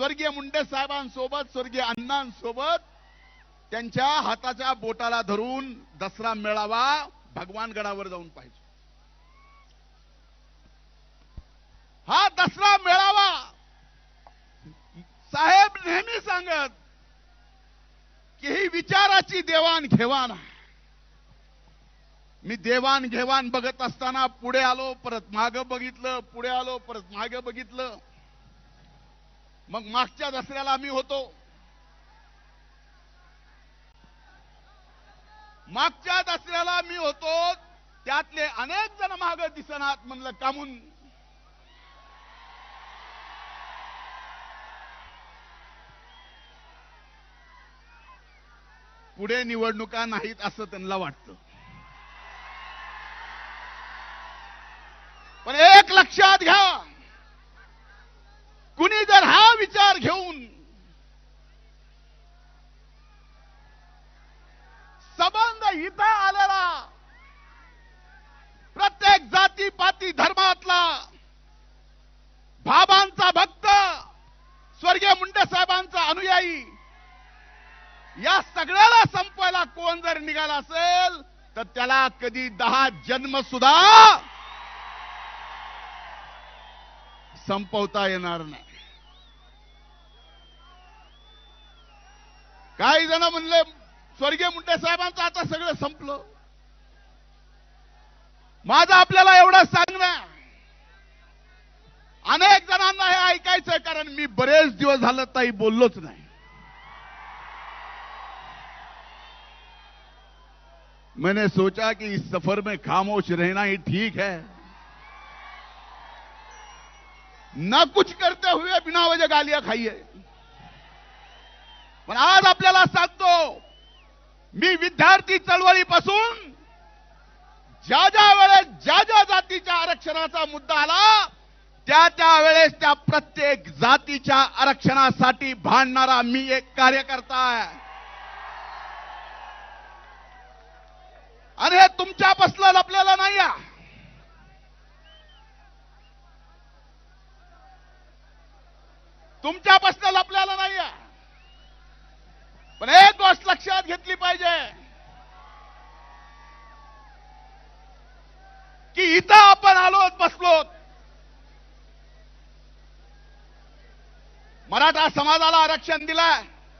स्वर्गीय मुंडे साहेबांसोबत स्वर्गीय अण्णांसोबत त्यांच्या हाताच्या बोटाला धरून दसरा मेळावा भगवानगडावर जाऊन पाहिजे हा दसरा मेळावा साहेब नेहमी सांगत की ही विचाराची देवाणघेवाण आहे. मी देवाणघेवाण बघत असताना पुढे आलो परत माग बघितलं पुढे आलो परत मागे बघितलं. मग मागच्या दसऱ्याला आम्ही होतो. मागच्या दसऱ्याला मी होतो त्यातले अनेक जण माग दिसनात म्हणलं कामून. पुढे निवडणुका नाहीत असं त्यांना वाटतं. पण एक लक्षात घ्या कुणी जर हा विचार घेऊन संबंध इथं आलेला. प्रत्येक जाती पाती धर्मातला भाबांचा भक्त स्वर्गीय मुंडे साहेबांचा अनुयायी या सगळ्याला संपवायला कोण जर निघाला असेल तर त्याला कधी दहा जन्म सुद्धा संपवता येणार नाही. काही जण म्हणले स्वर्गीय मुंडे साहेबांचं आता सगळं संपलं. माझं आपल्याला एवढं सांगणं अनेक जणांना हे ऐकायचंय कारण मी बरेच दिवस झालं ताई बोललोच नाही. मैंने सोचा कि इस सफर में खामोश रहना ही ठीक है। ना कुछ करते हुए बिना वजह गालियां खाइए। पण आज आपल्याला सांगतो मी विद्यार्थी चळवळीपासून ज्या ज्या वेळेस ज्या ज्या जातीच्या आरक्षणाचा मुद्दा आला त्या त्या वेळेस त्या प्रत्येक जातीच्या आरक्षणासाठी भांडणारा मी एक कार्यकर्ता आहे आणि हे तुमच्यापासलं लपलेलं नाही आहे. तुमच्यापासून लपलेलं नाही आहे. पण एक गोष्ट लक्षात घेतली पाहिजे. की इथं आपण आलोत बसलोत. मराठा समाजाला आरक्षण दिलाय.